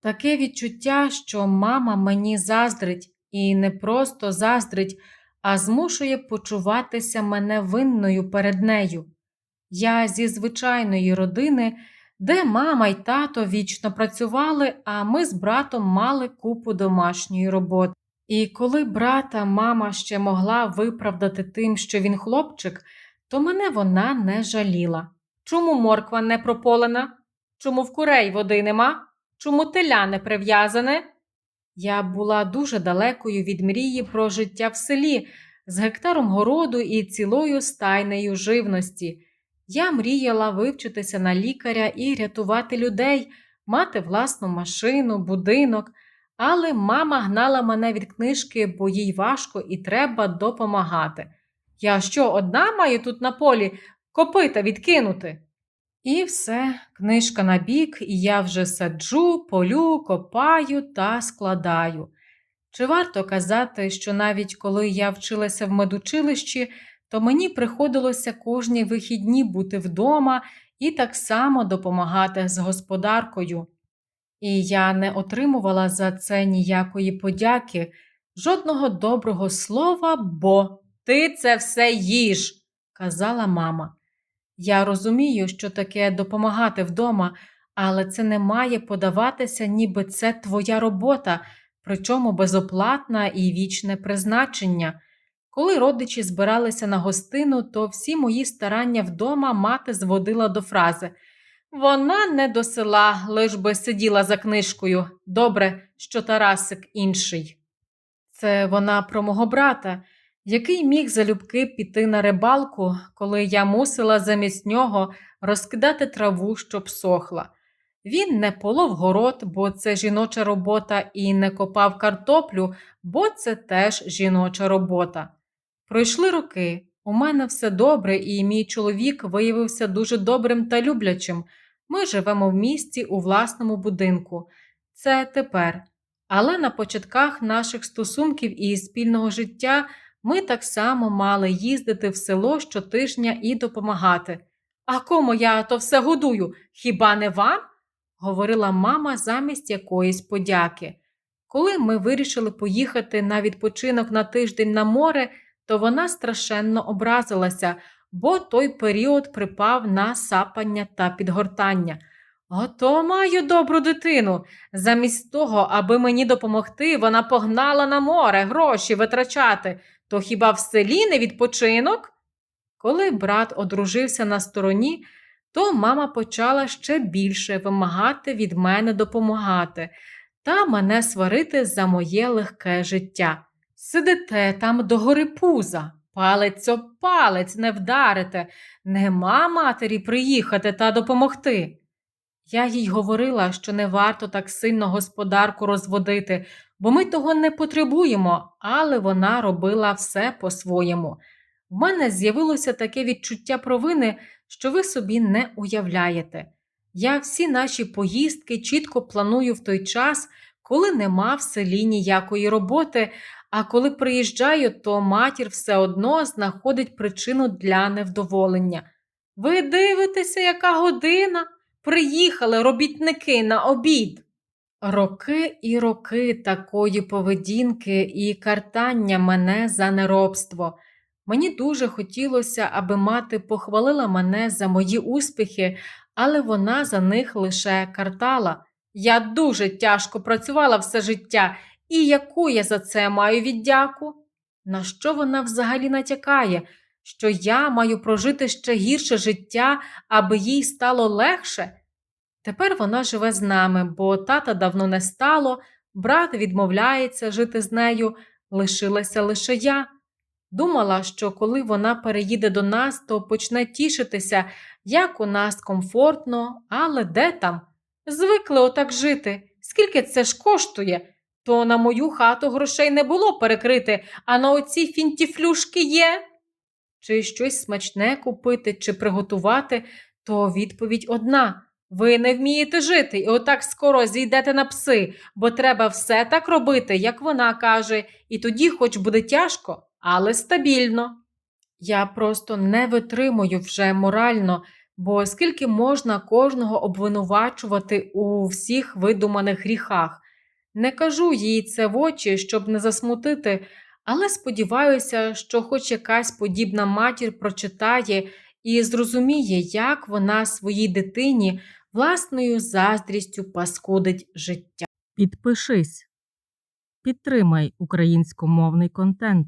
Таке відчуття, що мама мені заздрить, і не просто заздрить, а змушує почуватися мене винною перед нею. Я зі звичайної родини, де мама й тато вічно працювали, а ми з братом мали купу домашньої роботи. І коли брата мама ще могла виправдати тим, що він хлопчик, то мене вона не жаліла. Чому морква не прополена? Чому в курей води нема? Чому теля не прив'язане? Я була дуже далекою від мрії про життя в селі з гектаром городу і цілою стайнею живності. Я мріяла вивчитися на лікаря і рятувати людей, мати власну машину, будинок, але мама гнала мене від книжки, бо їй важко і треба допомагати. Я що, одна маю тут на полі копита відкинути? І все, книжка на бік, і я вже саджу, полю, копаю та складаю. Чи варто казати, що навіть коли я вчилася в медучилищі, то мені приходилося кожні вихідні бути вдома і так само допомагати з господаркою. І я не отримувала за це ніякої подяки, жодного доброго слова, бо ти це все їж, казала мама. Я розумію, що таке допомагати вдома, але це не має подаватися, ніби це твоя робота, причому безоплатна і вічне призначення. Коли родичі збиралися на гостину, то всі мої старання вдома мати зводила до фрази Вона не до села, лиш би сиділа за книжкою. Добре, що Тарасик інший. Це вона про мого брата, який міг залюбки піти на рибалку, коли я мусила замість нього розкидати траву, щоб сохла. Він не полов город, бо це жіноча робота, і не копав картоплю, бо це теж жіноча робота. Пройшли роки. У мене все добре, і мій чоловік виявився дуже добрим та люблячим. Ми живемо в місті у власному будинку. Це тепер. Але на початках наших стосунків і спільного життя ми так само мали їздити в село щотижня і допомагати. А кому я то все годую? Хіба не вам? говорила мама замість якоїсь подяки. Коли ми вирішили поїхати на відпочинок на тиждень на море, то вона страшенно образилася, бо той період припав на сапання та підгортання. Ото маю добру дитину. Замість того, аби мені допомогти, вона погнала на море гроші витрачати. То хіба в селі не відпочинок? Коли брат одружився на стороні, то мама почала ще більше вимагати від мене допомагати та мене сварити за моє легке життя. Сидите там до гори пуза, палець об палець не вдарите, нема матері приїхати та допомогти. Я їй говорила, що не варто так сильно господарку розводити, бо ми того не потребуємо, але вона робила все по-своєму. В мене з'явилося таке відчуття провини, що ви собі не уявляєте. Я всі наші поїздки чітко планую в той час, коли нема в селі ніякої роботи, а коли приїжджаю, то матір все одно знаходить причину для невдоволення. Ви дивитеся, яка година? Приїхали робітники на обід. Роки і роки такої поведінки і картання мене за неробство. Мені дуже хотілося, аби мати похвалила мене за мої успіхи, але вона за них лише картала. Я дуже тяжко працювала все життя, і яку я за це маю віддяку? На що вона взагалі натякає? Що я маю прожити ще гірше життя, аби їй стало легше? Тепер вона живе з нами, бо тата давно не стало, брат відмовляється жити з нею, лишилася лише я. Думала, що коли вона переїде до нас, то почне тішитися, як у нас комфортно, але де там? Звикли отак жити. Скільки це ж коштує? То на мою хату грошей не було перекрити, а на оці фінтіфлюшки є. Чи щось смачне купити, чи приготувати, то відповідь одна. Ви не вмієте жити і отак скоро зійдете на пси, бо треба все так робити, як вона каже, і тоді, хоч буде тяжко, але стабільно. Я просто не витримую вже морально, Бо скільки можна кожного обвинувачувати у всіх видуманих гріхах? Не кажу їй це в очі, щоб не засмутити, але сподіваюся, що хоч якась подібна матір прочитає і зрозуміє, як вона своїй дитині власною заздрістю паскудить життя. Підпишись. Підтримай українськомовний контент.